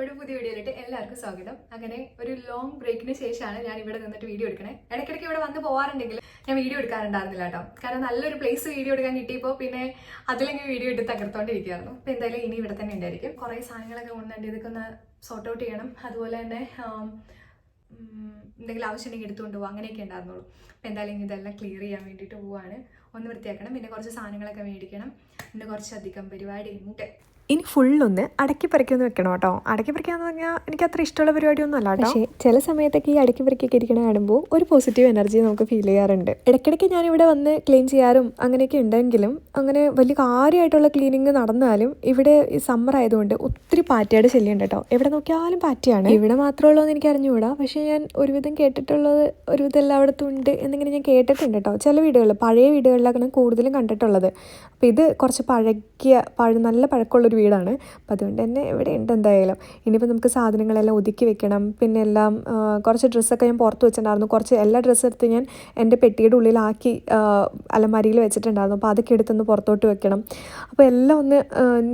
നമ്മുടെ പുതിയ വീഡിയോയിലിട്ട് എല്ലാവർക്കും സ്വാഗതം. അങ്ങനെ ഒരു ലോങ് ബ്രേക്കിന് ശേഷമാണ് ഞാൻ ഇവിടെ നിന്നിട്ട് വീഡിയോ എടുക്കണേ. ഇടയ്ക്കിടയ്ക്ക് ഇവിടെ വന്ന് പോകാറുണ്ടെങ്കിൽ ഞാൻ വീഡിയോ എടുക്കാറുണ്ടായിരുന്നില്ല കേട്ടോ. കാരണം നല്ലൊരു പ്ലേസ് വീഡിയോ എടുക്കാൻ കിട്ടിയപ്പോൾ പിന്നെ അതിലെങ്കിൽ വീഡിയോ എടുത്ത് തകർത്തോണ്ടിരിക്കുകയായിരുന്നു അപ്പോൾ എന്തായാലും ഇനി ഇവിടെ തന്നെ ഉണ്ടായിരിക്കും. കുറേ സാധനങ്ങളൊക്കെ കൊണ്ടുണ്ട് ഇതൊക്കെ ഒന്ന് സോർട്ട് ഔട്ട് ചെയ്യണം. അതുപോലെ തന്നെ എന്തെങ്കിലും ആവശ്യമുണ്ടെങ്കിൽ എടുത്തുകൊണ്ട് പോകും അങ്ങനെയൊക്കെ ഉണ്ടായിരുന്നുള്ളൂ. അപ്പോൾ എന്തായാലും ഇതെല്ലാം ക്ലിയർ ചെയ്യാൻ വേണ്ടിയിട്ട് പോവാണ്. ഒന്ന് വൃത്തിയാക്കണം. പിന്നെ കുറച്ച് സാധനങ്ങളൊക്കെ മേടിക്കണം. പിന്നെ കുറച്ചധികം പരിപാടി. ഉണ്ട് ഇനി ഫുള്ളൊന്ന് അടക്കി പറിക്കൊന്ന് വെക്കണം കേട്ടോ. അടക്കി പറിക്കാന്ന് പറഞ്ഞാൽ എനിക്ക് അത്ര ഇഷ്ടമുള്ള പരിപാടിയൊന്നും അല്ല പക്ഷേ ചില സമയത്തൊക്കെ ഈ അടക്കി പറിക്കൊക്കെ ഇരിക്കണ കാണുമ്പോൾ ഒരു പോസിറ്റീവ് എനർജി നമുക്ക് ഫീൽ ചെയ്യാറുണ്ട്. ഇടയ്ക്കിടയ്ക്ക് ഞാൻ ഇവിടെ വന്ന് ക്ലീൻ ചെയ്യാറും അങ്ങനെയൊക്കെ ഉണ്ടെങ്കിലും അങ്ങനെ വലിയ കാര്യമായിട്ടുള്ള ക്ലീനിങ് നടന്നാലും ഇവിടെ ഈ സമ്മർ ആയതുകൊണ്ട് ഒത്തിരി പാറ്റയുടെ ശല്യം ഉണ്ട് കേട്ടോ. എവിടെ നോക്കിയാലും പാറ്റയാണ്. ഇവിടെ മാത്രമുള്ളൂ എന്ന് എനിക്ക് അറിഞ്ഞുകൂടാ. പക്ഷേ ഞാൻ ഒരുവിധം കേട്ടിട്ടുള്ളത് ഒരുവിധം എല്ലായിടത്തും ഉണ്ട് എന്നിങ്ങനെ ഞാൻ കേട്ടിട്ടുണ്ട് കേട്ടോ. ചില വീടുകളിൽ പഴയ വീടുകളിലാണ് കൂടുതലും കണ്ടിട്ടുള്ളത്. അപ്പോൾ ഇത് കുറച്ച് പഴകിയ പഴ നല്ല പഴക്കമുള്ളൊരു വീടാണ്. അപ്പോൾ അതുകൊണ്ട് തന്നെ ഇവിടെ ഉണ്ട് എന്തായാലും. ഇനിയിപ്പോൾ നമുക്ക് സാധനങ്ങളെല്ലാം ഒതുക്കി വെക്കണം. പിന്നെ എല്ലാം കുറച്ച് ഡ്രസ്സൊക്കെ ഞാൻ പുറത്ത് വെച്ചിട്ടുണ്ടായിരുന്നു. കുറച്ച് എല്ലാ ഡ്രസ്സ് എടുത്ത് ഞാൻ എന്റെ പെട്ടിയുടെ ഉള്ളിലാക്കി അലമാരിയിൽ വെച്ചിട്ടുണ്ടായിരുന്നു. അപ്പോൾ അതൊക്കെ എടുത്തൊന്ന് പുറത്തോട്ട് വെക്കണം. അപ്പോൾ എല്ലാം ഒന്ന്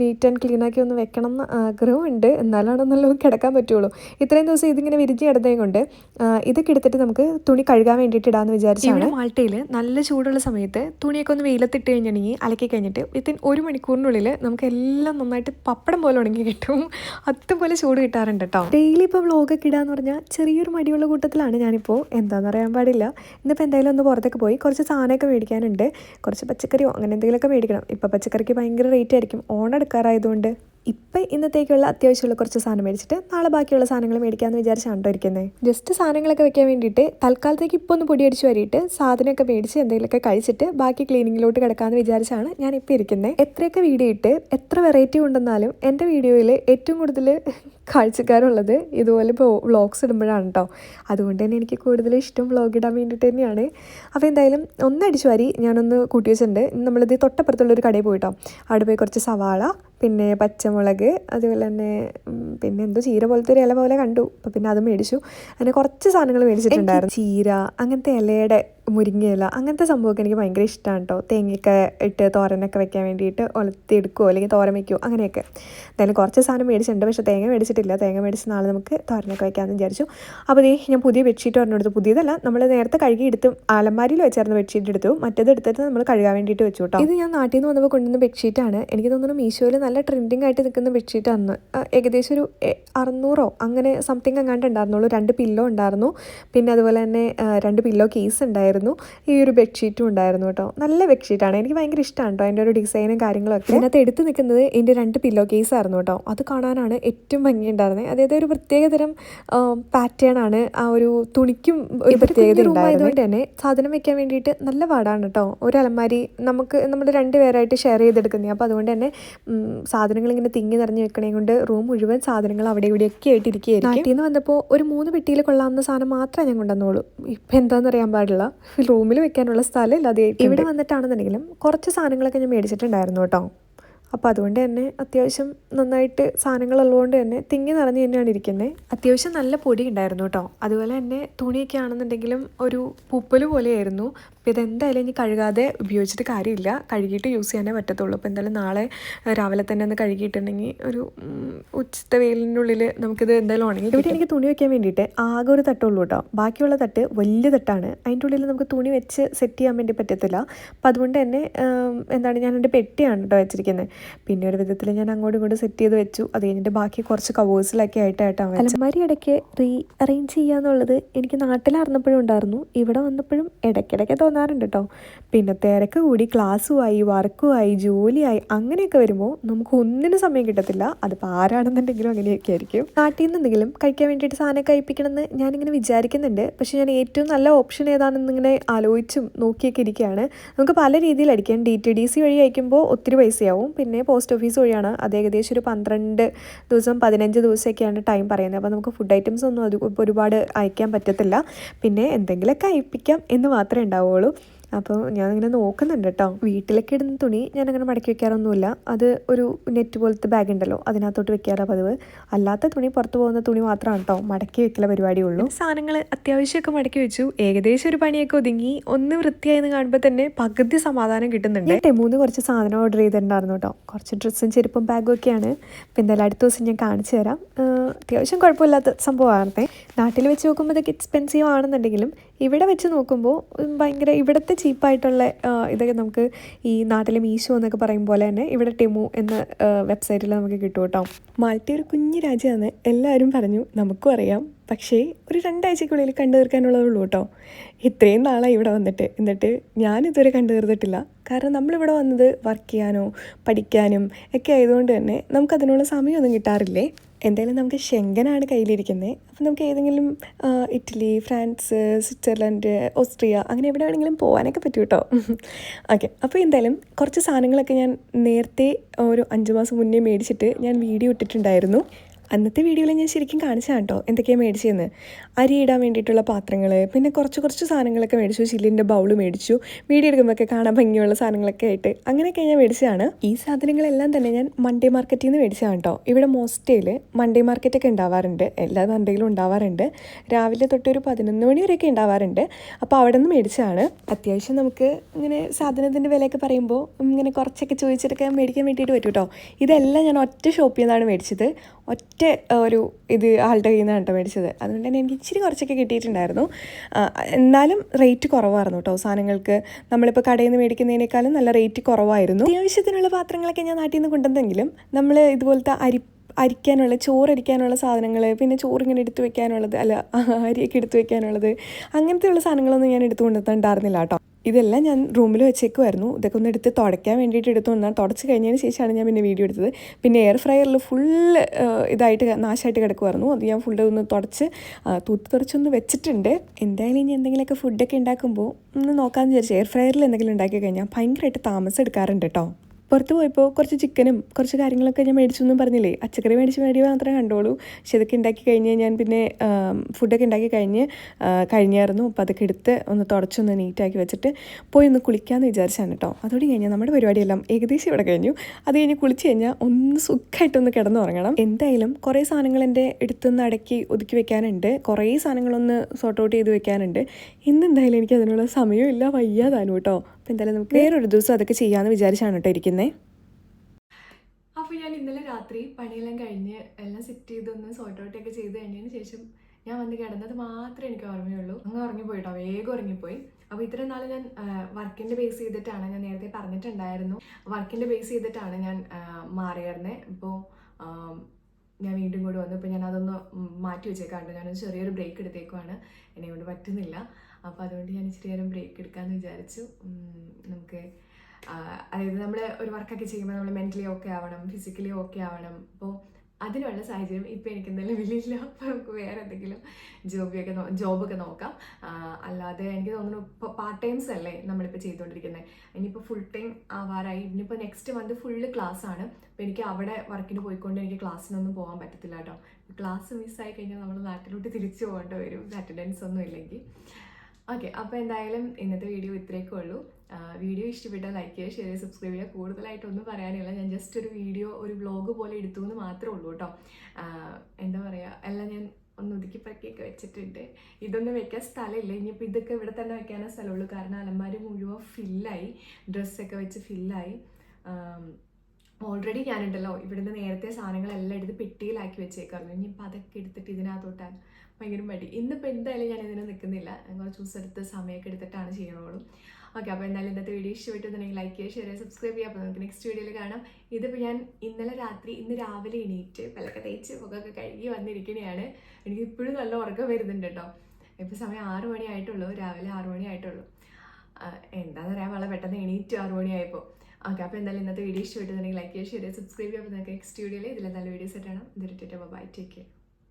നീറ്റ് ആൻഡ് ക്ലീനാക്കി ഒന്ന് വെക്കണം എന്ന് ആഗ്രഹമുണ്ട്. എന്നാലാണെന്നല്ലോ കിടക്കാൻ പറ്റുള്ളൂ. ഇത്രയും ദിവസം ഇതിങ്ങനെ വിരിഞ്ഞ് കിടന്നേ കൊണ്ട് ഇതൊക്കെ എടുത്തിട്ട് നമുക്ക് തുണി കഴുകാൻ വേണ്ടിയിട്ട് ഇടാമെന്ന് വിചാരിച്ചാണ്. മാൾട്ടയിൽ നല്ല ചൂടുള്ള സമയത്ത് തുണിയൊക്കെ ഒന്ന് വെയിലത്തിട്ട് കഴിഞ്ഞിട്ടുണ്ടെങ്കിൽ അലക്കി കഴിഞ്ഞിട്ട് വിത്തിൻ ഒരു മണിക്കൂറിനുള്ളിൽ നമുക്ക് എല്ലാം നന്നായിട്ട് പപ്പടം പോലെ ഉണങ്ങി കിട്ടും. അതുപോലെ ചൂട് കിട്ടാറുണ്ട് കേട്ടോ ഡെയിലി ഇപ്പോൾ വ്ളോഗൊക്കെ ഇടാന്ന് പറഞ്ഞാൽ ചെറിയൊരു മടിയുള്ള കൂട്ടത്തിലാണ് ഞാനിപ്പോൾ എന്താണെന്ന് അറിയാൻ പാടില്ല. ഇന്നിപ്പോൾ എന്തായാലും ഒന്ന് പുറത്തേക്ക് പോയി കുറച്ച് സാധനമൊക്കെ മേടിക്കാനുണ്ട്. കുറച്ച് പച്ചക്കറിയോ അങ്ങനെ എന്തെങ്കിലുമൊക്കെ മേടിക്കണം. ഇപ്പോൾ പച്ചക്കറിക്ക് ഭയങ്കര റേറ്റ് ആയിരിക്കും. ഓണം എടുക്കാറായതുകൊണ്ട്. ഇപ്പം ഇന്നത്തേക്കുള്ള അത്യാവശ്യമുള്ള കുറച്ച് സാധനം മേടിച്ചിട്ട് നാളെ ബാക്കിയുള്ള സാധനങ്ങൾ മേടിക്കാമെന്ന് വിചാരിച്ചാണ് കേട്ടോ ഇരിക്കുന്നത് ജസ്റ്റ് സാധനങ്ങളൊക്കെ വെക്കാൻ വേണ്ടിയിട്ട് തൽക്കാലത്തേക്ക് ഇപ്പോൾ ഒന്ന് പൊടിയടിച്ച് വരിയിട്ട് സാധനമൊക്കെ മേടിച്ച് എന്തെങ്കിലുമൊക്കെ കഴിച്ചിട്ട് ബാക്കി ക്ലീനിങ്ങിലോട്ട് കിടക്കാമെന്ന് വിചാരിച്ചാണ് ഞാൻ ഇപ്പോൾ ഇരിക്കുന്നത് എത്രയൊക്കെ വീഡിയോ ഇട്ട് എത്ര വെറൈറ്റി ഉണ്ടെന്നാലും എന്റെ വീഡിയോയിൽ ഏറ്റവും കൂടുതൽ കാഴ്ചക്കാരുള്ളത് ഇതുപോലെ ഇപ്പോൾ വ്ളോഗ്സ് ഇടുമ്പോഴാണ് കേട്ടോ അതുകൊണ്ട് തന്നെ എനിക്ക് കൂടുതൽ ഇഷ്ടം വ്ളോഗ് ഇടാൻ വേണ്ടിയിട്ട് തന്നെയാണ്. അപ്പോൾ എന്തായാലും ഒന്ന് വരി വാരി ഞാനൊന്ന് കൂട്ടി വെച്ചിട്ടുണ്ട്. നമ്മളിത് തൊട്ടപ്പുറത്തുള്ളൊരു കടയിൽ പോയിട്ടോ. അവിടെ പോയി കുറച്ച് സവാള പിന്നെ പച്ചമുളക് അതുപോലെ തന്നെ പിന്നെ എന്തോ ചീര പോലത്തെ ഒരു ഇല പോലെ കണ്ടു. അപ്പോൾ പിന്നെ അത് മേടിച്ചു. അങ്ങനെ കുറച്ച് സാധനങ്ങൾ മേടിച്ചിട്ടുണ്ടായിരുന്നു. ചീര അങ്ങനത്തെ ഇലയുടെ മുരിങ്ങയില അങ്ങനത്തെ സംഭവമൊക്കെ എനിക്ക് ഭയങ്കര ഇഷ്ടമാണ് കേട്ടോ തേങ്ങയൊക്കെ ഇട്ട് തോരനൊക്കെ വെക്കാൻ വേണ്ടിയിട്ട് ഒലത്തിയെടുക്കുമോ അല്ലെങ്കിൽ തോരൻ വയ്ക്കുമോ അങ്ങനെയൊക്കെ. എന്തായാലും കുറച്ച് സാധനം മേടിച്ചിട്ടുണ്ട് പക്ഷേ തേങ്ങ മേടിച്ചിട്ടില്ല. തേങ്ങ മേടിച്ച നാളെ നമുക്ക് തോരനൊക്കെ വെക്കാമെന്ന് വിചാരിച്ചു. അപ്പോൾ ദേ ഞാൻ പുതിയ ബെഡ്ഷീറ്റ് പറഞ്ഞെടുത്തു പുതിയതല്ല നമ്മൾ നേരത്തെ കഴുകി എടുത്ത്. അലമാരിയിൽ വെച്ചായിരുന്നു ബെഡ്ഷീറ്റ് എടുത്തു. മറ്റേത് എടുത്തിട്ട് നമ്മൾ കഴുകാൻ വേണ്ടിയിട്ട് വെച്ചു കേട്ടോ ഇത് ഞാൻ നാട്ടിൽ നിന്ന് വന്നപ്പോൾ കൊണ്ടുവന്ന ബെഡ്ഷീറ്റാണ്. എനിക്ക് തോന്നുന്നു മീഷോയിൽ നല്ല ട്രെൻഡിങ് ആയിട്ട് നിൽക്കുന്ന ബെഡ്ഷീറ്റ് ബെഡ്ഷീറ്റാണ് ഏകദേശം ഒരു അറുന്നൂറോ അങ്ങനെ സംതിങ് എങ്ങാണ്ട് ഉണ്ടായിരുന്നുള്ളൂ. രണ്ട് പില്ലോ ഉണ്ടായിരുന്നു. പിന്നെ അതുപോലെ തന്നെ രണ്ട് പില്ലോ കേസ് ഉണ്ടായിരുന്നു. ഈ ഒരു ബെഡ്ഷീറ്റും ഉണ്ടായിരുന്നു കേട്ടോ. നല്ല ബെഡ്ഷീറ്റാണ് എനിക്ക് ഭയങ്കര ഇഷ്ടമാണ് കേട്ടോ അതിന്റെ ഒരു ഡിസൈനും കാര്യങ്ങളൊക്കെ. അതിനകത്ത് എടുത്ത് നിൽക്കുന്നത് എന്റെ രണ്ട് പില്ലോ കേസ് ആയിരുന്നു കേട്ടോ. അത് കാണാനാണ് ഏറ്റവും ഭംഗിയുണ്ടായിരുന്നത് അതായത് ഒരു പ്രത്യേകതരം പാറ്റേൺ ആണ് ആ ഒരു തുണിക്കും ഒരു പ്രത്യേകത ഉണ്ടായതുകൊണ്ട് തന്നെ സാധനം വെക്കാൻ വേണ്ടിയിട്ട് നല്ല പാടാണ് കേട്ടോ. ഒരു അലമാരി നമുക്ക് നമ്മൾ രണ്ട് പേരായിട്ട് ഷെയർ ചെയ്തെടുക്കുന്നേ. അപ്പോൾ അതുകൊണ്ട് തന്നെ സാധനങ്ങൾ ഇങ്ങനെ തിങ്ങി നിറഞ്ഞ് വെക്കണേ കൊണ്ട് റൂം മുഴുവൻ സാധനങ്ങൾ അവിടെ ഇവിടെയൊക്കെ ആയിട്ട് ഇരിക്കുകയായിരിക്കും. നാട്ടിൽ നിന്ന് വന്നപ്പോൾ ഒരു മൂന്ന് പെട്ടിയിൽ കൊള്ളാവുന്ന സാധനം മാത്രമേ ഞാൻ കൊണ്ടുവന്നുള്ളൂ. ഇപ്പം എന്താണെന്ന് അറിയാൻ പാടില്ല. റൂമിൽ വെക്കാനുള്ള സ്ഥലം ഇല്ലാതെ ഇവിടെ വന്നിട്ടാണെന്നുണ്ടെങ്കിലും കുറച്ച് സാധനങ്ങളൊക്കെ ഞാൻ മേടിച്ചിട്ടുണ്ടായിരുന്നു കേട്ടോ. അപ്പോൾ അതുകൊണ്ട് തന്നെ അത്യാവശ്യം നന്നായിട്ട് സാധനങ്ങളുള്ളതുകൊണ്ട് തന്നെ തിങ്ങി നിറഞ്ഞ് തന്നെയാണ് ഇരിക്കുന്നത് അത്യാവശ്യം നല്ല പൊടി ഉണ്ടായിരുന്നു കേട്ടോ. അതുപോലെ തന്നെ തുണിയൊക്കെ ആണെന്നുണ്ടെങ്കിലും ഒരു പൂപ്പൽ പോലെയായിരുന്നു. അപ്പോൾ ഇതെന്തായാലും ഇനി കഴുകാതെ ഉപയോഗിച്ചിട്ട് കാര്യമില്ല. കഴുകിയിട്ട് യൂസ് ചെയ്യാനേ പറ്റത്തുള്ളൂ. അപ്പോൾ എന്തായാലും നാളെ രാവിലെ തന്നെ ഒന്ന് കഴുകിയിട്ടുണ്ടെങ്കിൽ ഒരു ഉച്ചത്തെ വെയിലിനുള്ളിൽ നമുക്കിത് എന്തായാലും ഉണങ്ങി ഇവിടെ എനിക്ക് തുണി വയ്ക്കാൻ വേണ്ടിയിട്ട് ആകെ ഒരു തട്ടുള്ളൂ കേട്ടോ. ബാക്കിയുള്ള തട്ട് വലിയ തട്ടാണ്. അതിന്റെ ഉള്ളിൽ നമുക്ക് തുണി വെച്ച് സെറ്റ് ചെയ്യാൻ വേണ്ടി പറ്റത്തില്ല. അപ്പോൾ അതുകൊണ്ട് തന്നെ എന്താണ് ഞാൻ എന്റെ പെട്ടിയാണ് കേട്ടോ വെച്ചിരിക്കുന്നത് പിന്നെ ഒരു വിധത്തിൽ ഞാൻ അങ്ങോട്ടും ഇങ്ങോട്ടും സെറ്റ് ചെയ്ത് വെച്ചു. അത് കഴിഞ്ഞിട്ട് ബാക്കി കുറച്ച് കവേഴ്സിലൊക്കെ ആയിട്ടായിട്ടാണ് അലമാരി ഇടയ്ക്ക് റീ അറേഞ്ച് ചെയ്യാന്നുള്ളത് എനിക്ക് നാട്ടിലറിഞ്ഞപ്പോഴും ഉണ്ടായിരുന്നു. ഇവിടെ വന്നപ്പോഴും ഇടയ്ക്കിടയ്ക്ക് തോന്നാറുണ്ട് കേട്ടോ പിന്നെ തിരക്ക് കൂടി ക്ലാസ്സുമായി വർക്കുമായി ജോലിയായി അങ്ങനെയൊക്കെ വരുമ്പോൾ നമുക്ക് ഒന്നിനും സമയം കിട്ടത്തില്ല. അതിപ്പോൾ ആരാണെന്നുണ്ടെങ്കിലും അങ്ങനെയൊക്കെ ആയിരിക്കും. നാട്ടിൽ നിന്ന് എന്തെങ്കിലും കഴിക്കാൻ വേണ്ടിയിട്ട് സാധനം കഴിപ്പിക്കണമെന്ന് ഞാനിങ്ങനെ വിചാരിക്കുന്നുണ്ട്. പക്ഷേ ഞാൻ ഏറ്റവും നല്ല ഓപ്ഷൻ ഏതാണെന്ന് ഇങ്ങനെ ആലോചിച്ചും നോക്കിയൊക്കെ ഇരിക്കുകയാണ് നമുക്ക് പല രീതിയിൽ അടിക്കാം. ഡി ടി ഡി സി വഴി അയക്കുമ്പോൾ ഒത്തിരി പൈസയാവും. പിന്നെ പോസ്റ്റ് ഓഫീസ് വഴിയാണ് അത് ഏകദേശം ഒരു പന്ത്രണ്ട് ദിവസം പതിനഞ്ച് ദിവസമൊക്കെയാണ് ടൈം പറയുന്നത്. അപ്പോൾ നമുക്ക് ഫുഡ് ഐറ്റംസ് ഒന്നും അത് ഒരുപാട് അയക്കാൻ പറ്റത്തില്ല. പിന്നെ എന്തെങ്കിലുമൊക്കെ അയപ്പിക്കാം എന്ന് മാത്രമേ ഉണ്ടാവുള്ളൂ അപ്പോൾ ഞാനിങ്ങനെ നോക്കുന്നുണ്ട് കേട്ടോ വീട്ടിലൊക്കെ ഇടുന്ന തുണി ഞാനങ്ങനെ മടക്കി വെക്കാറൊന്നുമില്ല. അത് ഒരു നെറ്റ് പോലത്തെ ബാഗ് ഉണ്ടല്ലോ അതിനകത്തോട്ട് വെക്കാറാണ് പതിവ്. അല്ലാത്ത തുണി പുറത്തു പോകുന്ന തുണി മാത്രമാണ് കേട്ടോ മടക്കി വെക്കല പരിപാടിയുള്ളൂ. സാധനങ്ങൾ അത്യാവശ്യമൊക്കെ മടക്കി വെച്ചു. ഏകദേശം ഒരു പണിയൊക്കെ ഒതുങ്ങി. ഒന്ന് വൃത്തിയായെന്ന് കാണുമ്പോൾ തന്നെ പകുതി സമാധാനം കിട്ടുന്നുണ്ട്. ടെമൂന്ന് കുറച്ച് സാധനം ഓർഡർ ചെയ്തിട്ടുണ്ടായിരുന്നു കേട്ടോ കുറച്ച് ഡ്രസ്സും ചെരുപ്പും ബാഗും ഒക്കെയാണ്. ഇപ്പം എന്തായാലും അടുത്ത ദിവസം ഞാൻ കാണിച്ചു തരാം. അത്യാവശ്യം കുഴപ്പമില്ലാത്ത സംഭവമായിരുന്നേ. നാട്ടിൽ വെച്ച് നോക്കുമ്പോൾ ഇതൊക്കെ എക്സ്പെൻസീവ് ആണെന്നുണ്ടെങ്കിലും ഇവിടെ വെച്ച് നോക്കുമ്പോൾ ഭയങ്കര ഇവിടുത്തെ ചീപ്പായിട്ടുള്ള ഇതൊക്കെ നമുക്ക് ഈ നാട്ടിലെ മീശോ എന്നൊക്കെ പറയും പോലെ തന്നെ ഇവിടെ ടെമു എന്ന വെബ്സൈറ്റിൽ നമുക്ക് കിട്ടും കേട്ടോ. മാൾട്ടി ഒരു കുഞ്ഞു രാജ്യമാണ്. എല്ലാവരും പറഞ്ഞു നമുക്കും അറിയാം. പക്ഷേ ഒരു രണ്ടാഴ്ചക്കുള്ളിൽ കണ്ടു തീർക്കാനുള്ളതുള്ളൂ കേട്ടോ. ഇത്രയും നാളായി ഇവിടെ വന്നിട്ട്. എന്നിട്ട് ഞാനിതുവരെ കണ്ടു തീർത്തിട്ടില്ല കാരണം നമ്മളിവിടെ വന്നത് വർക്ക് ചെയ്യാനോ പഠിക്കാനും ഒക്കെ ആയതുകൊണ്ട് തന്നെ നമുക്കതിനുള്ള സമയമൊന്നും കിട്ടാറില്ലേ? എന്തായാലും നമുക്ക് ഷെങ്കനാണ് കയ്യിലിരിക്കുന്നത് അപ്പം നമുക്ക് ഏതെങ്കിലും ഇറ്റലി ഫ്രാൻസ് സ്വിറ്റ്സർലൻഡ് ഓസ്ട്രിയ അങ്ങനെ എവിടെ വേണമെങ്കിലും പോകാനൊക്കെ പറ്റും കേട്ടോ ഓക്കെ. അപ്പോൾ എന്തായാലും കുറച്ച് സാധനങ്ങളൊക്കെ ഞാൻ നേരത്തെ ഒരു അഞ്ച് മാസം മുന്നേ മേടിച്ചിട്ട് ഞാൻ വീഡിയോ ഇട്ടിട്ടുണ്ടായിരുന്നു. അന്നത്തെ വീഡിയോയിൽ ഞാൻ ശരിക്കും കാണിച്ചാൽ കേട്ടോ. എന്തൊക്കെയാണ് മേടിച്ചതെന്ന്. അരി ഇടാൻ വേണ്ടിയിട്ടുള്ള പാത്രങ്ങൾ പിന്നെ കുറച്ച് കുറച്ച് സാധനങ്ങളൊക്കെ മേടിച്ചു. ചില്ലിന്റെ ബൗൾ മേടിച്ചു. വീഡിയോ എടുക്കുമ്പോഴൊക്കെ കാണാൻ ഭംഗിയുള്ള സാധനങ്ങളൊക്കെ ആയിട്ട് അങ്ങനെയൊക്കെ ഞാൻ മേടിച്ചതാണ്. ഈ സാധനങ്ങളെല്ലാം തന്നെ ഞാൻ മൺഡേ മാർക്കറ്റിൽ നിന്ന് മേടിച്ചതാണ് കേട്ടോ. ഇവിടെ മോസ്റ്റേയിൽ മൺഡേ മാർക്കറ്റൊക്കെ ഉണ്ടാവാറുണ്ട്. എല്ലാ മൺഡേയിലും ഉണ്ടാവാറുണ്ട്. രാവിലെ തൊട്ട് ഒരു പതിനൊന്ന് മണി വരെയൊക്കെ ഉണ്ടാവാറുണ്ട്. അപ്പോൾ അവിടെ നിന്ന് മേടിച്ചതാണ്. അത്യാവശ്യം നമുക്ക് ഇങ്ങനെ സാധനത്തിന്റെ വിലയൊക്കെ പറയുമ്പോൾ ഇങ്ങനെ കുറച്ചൊക്കെ ചോദിച്ചിട്ടൊക്കെ മേടിക്കാൻ വേണ്ടിയിട്ട് പറ്റും കേട്ടോ. ഇതെല്ലാം ഞാൻ ഒറ്റ ഷോപ്പിൽ നിന്നാണ് മേടിച്ചത്. ഒറ്റ ഒരു ഇത് ആളുടെ കയ്യിൽ നിന്നാണ് കേട്ടോ മേടിച്ചത്. അതുകൊണ്ട് തന്നെ എനിക്ക് ഇച്ചിരി കുറച്ചൊക്കെ കിട്ടിയിട്ടുണ്ടായിരുന്നു. എന്നാലും റേറ്റ് കുറവായിരുന്നു കേട്ടോ സാധനങ്ങൾക്ക്. നമ്മളിപ്പോൾ കടയിൽ നിന്ന് മേടിക്കുന്നതിനേക്കാളും നല്ല റേറ്റ് കുറവായിരുന്നു. അത്യാവശ്യത്തിനുള്ള പാത്രങ്ങളൊക്കെ ഞാൻ നാട്ടിൽ നിന്ന് കൊണ്ടുവന്നെങ്കിലും നമ്മൾ ഇതുപോലത്തെ അരി അരിക്കാനുള്ള ചോറരിക്കാനുള്ള സാധനങ്ങൾ പിന്നെ ചോറിങ്ങനെ എടുത്തു വെക്കാനുള്ളത് അല്ല അരിയൊക്കെ എടുത്തു വെക്കാനുള്ളത് അങ്ങനത്തെയുള്ള സാധനങ്ങളൊന്നും ഞാൻ എടുത്തു കൊണ്ടുവന്നിട്ടുണ്ടായിരുന്നില്ല കേട്ടോ. ഇതെല്ലാം ഞാൻ റൂമിൽ വെച്ചേക്കുമായിരുന്നു ഇതൊക്കെ ഒന്ന് എടുത്ത് തുടയ്ക്കാൻ വേണ്ടിയിട്ട് എടുത്തു വന്നാൽ തുടച്ച് കഴിഞ്ഞതിന് ശേഷമാണ് ഞാൻ പിന്നെ വീഡിയോ എടുത്തത്. പിന്നെ എയർ ഫ്രയറിൽ ഫുൾ ഇതായിട്ട് നാശമായിട്ട് കിടക്കുമായിരുന്നു അത് ഞാൻ ഫുള്ള് ഒന്ന് തുടച്ച് തൂത്ത് തുടച്ചൊന്ന് വെച്ചിട്ടുണ്ട്. എന്തായാലും ഇനി എന്തെങ്കിലുമൊക്കെ ഫുഡൊക്കെ ഉണ്ടാക്കുമ്പോൾ ഒന്ന് നോക്കാമെന്ന് വിചാരിച്ചു. എയർ ഫ്രയറിൽ എന്തെങ്കിലും ഉണ്ടാക്കി കഴിഞ്ഞാൽ ഭയങ്കരമായിട്ട് താമസം എടുക്കാറുണ്ട് കേട്ടോ പുറത്ത് പോയപ്പോൾ കുറച്ച് ചിക്കനും കുറച്ച് കാര്യങ്ങളൊക്കെ ഞാൻ മേടിച്ചൊന്നും പറഞ്ഞില്ലേ? പച്ചക്കറി മേടിച്ച് മേടി മാത്രമേ കണ്ടോളൂ പക്ഷെ ഇതൊക്കെ ഉണ്ടാക്കി കഴിഞ്ഞ് ഞാൻ പിന്നെ ഫുഡൊക്കെ ഉണ്ടാക്കി കഴിഞ്ഞ് കഴിഞ്ഞായിരുന്നു. അപ്പോൾ അതൊക്കെ എടുത്ത് ഒന്ന് തുടച്ചൊന്ന് നീറ്റാക്കി വെച്ചിട്ട് പോയി ഒന്ന് കുളിക്കാമെന്ന് വിചാരിച്ചാണ് കേട്ടോ. അതോടെ കഴിഞ്ഞാൽ നമ്മുടെ പരിപാടിയെല്ലാം ഏകദേശം ഇവിടെ കഴിഞ്ഞു. അത് കഴിഞ്ഞ് കുളിച്ച് കഴിഞ്ഞാൽ ഒന്ന് സുഖമായിട്ടൊന്ന് കിടന്നുറങ്ങണം. എന്തായാലും കുറേ സാധനങ്ങൾ എന്റെ എടുത്തൊന്ന് അടക്കി ഒതുക്കി വെക്കാനുണ്ട്. കുറേ സാധനങ്ങളൊന്ന് സോർട്ട് ഔട്ട് ചെയ്ത് വെക്കാനുണ്ട്. ഇന്ന് എന്തായാലും എനിക്ക് അതിനുള്ള സമയമില്ല. വയ്യാതാനും കേട്ടോ. അപ്പോൾ എന്തായാലും നമുക്ക് വേറൊരു ദിവസം അതൊക്കെ ചെയ്യാമെന്ന് വിചാരിച്ചാണ് കേട്ടോ ഇരിക്കുന്നത് അപ്പോൾ ഞാൻ ഇന്നലെ രാത്രി പണിയെല്ലാം കഴിഞ്ഞ് എല്ലാം സെറ്റ് ചെയ്തൊന്ന് സോർട്ട് ഔട്ട് ഒക്കെ ചെയ്ത് കഴിഞ്ഞതിന് ശേഷം ഞാൻ വന്ന് കിടന്നത് മാത്രമേ എനിക്ക് ഓർമ്മയുള്ളൂ. അങ്ങ് ഉറങ്ങിപ്പോയിട്ടോ? വേഗം ഉറങ്ങിപ്പോയി. അപ്പോൾ ഇത്രയും നാൾ ഞാൻ വർക്കിന്റെ ബേസ് ചെയ്തിട്ടാണ് ഞാൻ നേരത്തെ പറഞ്ഞിട്ടുണ്ടായിരുന്നു. വർക്കിന്റെ ബേസ് ചെയ്തിട്ടാണ് ഞാൻ മാറിയിരുന്നത് ഇപ്പോൾ ഞാൻ വീണ്ടും കൂടി വന്നു. ഇപ്പോൾ ഞാൻ അതൊന്ന് മാറ്റി വെച്ചേക്കാണ്ട് ഞാനൊരു ചെറിയൊരു ബ്രേക്ക് എടുത്തേക്കുവാണ്. എന്നെ കൊണ്ട് പറ്റുന്നില്ല. അപ്പോൾ അതുകൊണ്ട് ഞാൻ ഇച്ചിരി നേരം ബ്രേക്ക് എടുക്കാമെന്ന് വിചാരിച്ചു. നമുക്ക് അതായത് നമ്മൾ ഒരു വർക്കൊക്കെ ചെയ്യുമ്പോൾ നമ്മൾ മെന്റലി ഓക്കെ ആവണം ഫിസിക്കലി ഓക്കെ ആവണം. അപ്പോൾ അതിനുള്ള സാഹചര്യം ഇപ്പോൾ എനിക്ക് എന്തായാലും വലിയില്ല അപ്പോൾ നമുക്ക് വേറെ എന്തെങ്കിലും ജോബിയൊക്കെ ജോബൊക്കെ നോക്കാം. അല്ലാതെ എനിക്ക് തോന്നുന്നു ഇപ്പോൾ പാർട്ട് ടൈംസ് അല്ലേ നമ്മളിപ്പോൾ ചെയ്തുകൊണ്ടിരിക്കുന്നത് ഇനിയിപ്പോൾ ഫുൾ ടൈം ആവാറായി. ഇനിയിപ്പോൾ നെക്സ്റ്റ് മന്ത് ഫുള്ള് ആണ്. അപ്പോൾ എനിക്ക് അവിടെ വർക്കിന് പോയിക്കൊണ്ട് എനിക്ക് ക്ലാസ്സിനൊന്നും പോകാൻ പറ്റത്തില്ല കേട്ടോ. ക്ലാസ് മിസ്സായി കഴിഞ്ഞാൽ നമ്മൾ നാട്ടിലോട്ട് തിരിച്ചു പോകേണ്ടി വരും. അറ്റൻഡൻസ് ഒന്നും ഇല്ലെങ്കിൽ ഓക്കെ അപ്പോൾ എന്തായാലും ഇന്നത്തെ വീഡിയോ ഇത്രയൊക്കെ ഉള്ളൂ. വീഡിയോ ഇഷ്ടപ്പെട്ടാൽ ലൈക്ക് ചെയ്യുക ഷെയർ ചെയ്യുക സബ്സ്ക്രൈബ് ചെയ്യുക. കൂടുതലായിട്ടൊന്നും പറയാനില്ല. ഞാൻ ജസ്റ്റ് ഒരു വീഡിയോ ഒരു വ്ലോഗ് പോലെ എടുത്തു എന്ന് മാത്രമേ ഉള്ളൂ കേട്ടോ എന്താ പറയുക എല്ലാം ഞാൻ ഒന്ന് ഒതുക്കി പറ്റിയൊക്കെ വെച്ചിട്ടുണ്ട്. ഇതൊന്നും വെക്കാൻ സ്ഥലമില്ല. ഇനിയിപ്പോൾ ഇതൊക്കെ ഇവിടെ തന്നെ വെക്കാനേ സ്ഥലമുള്ളൂ. കാരണം അലമാരി മുഴുവൻ ഫില്ലായി ഡ്രസ്സൊക്കെ വെച്ച് ഫില്ലായി ഓൾറെഡി ഞാനുണ്ടല്ലോ ഇവിടുന്ന് നേരത്തെ സാധനങ്ങളെല്ലാം എടുത്ത് പെട്ടിയിലാക്കി വെച്ചേക്കാറുണ്ട് ഇനിയിപ്പോൾ അതൊക്കെ എടുത്തിട്ട് ഇതിനകത്തോട്ടാൻ ഭയങ്കര മടി. ഇന്നിപ്പോൾ എന്തായാലും ഞാൻ ഇതിന് നിൽക്കുന്നില്ല. കുറച്ച് ദിവസം എടുത്ത് സമയമൊക്കെ എടുത്തിട്ടാണ് ചെയ്യണോളും ഓക്കെ അപ്പോൾ എന്തായാലും ഇന്നത്തെ വീഡിയോ ഇഷ്ടപ്പെട്ടുണ്ടെങ്കിൽ ലൈക്ക് ചെയ്യുക ഷെയർ ചെയ്യുക സബ്സ്ക്രൈബ് ചെയ്യുക. അപ്പോൾ നമുക്ക് നെക്സ്റ്റ് വീഡിയോയിൽ കാണാം. ഇതിപ്പോൾ ഞാൻ ഇന്നലെ രാത്രി ഇന്ന് രാവിലെ എണീറ്റ് പലക്ക തേച്ച് മുഖമൊക്കെ കഴുകി വന്നിരിക്കണെയാണ്. എനിക്ക് ഇപ്പോഴും നല്ല ഉറക്കം വരുന്നുണ്ട് കേട്ടോ. ഇപ്പോൾ സമയം ആറ് മണിയായിട്ടുള്ളൂ രാവിലെ ആറ് മണിയായിട്ടുള്ളൂ ആഹ് പറയാൻ വളരെ പെട്ടെന്ന് എണീറ്റ് ആറ് മണിയായപ്പോൾ ഓക്കെ അപ്പോൾ എന്തായാലും ഇന്നത്തെ വീഡിയോ ഇഷ്ടപ്പെട്ടുണ്ടെങ്കിൽ ലൈക്ക് ചെയ്യുക ഷെയർ ചെയ്യുക സബ്സ്ക്രൈബ് ചെയ്യുക. അപ്പോൾ നിങ്ങൾക്ക് നെക്സ്റ്റ് വീഡിയോയിൽ ഇതിൽ നല്ല വീഡിയോസ് ആയിട്ടാണ് ഇതിരിട്ടിട്ട് ബൈ ടേക്ക് കെയർ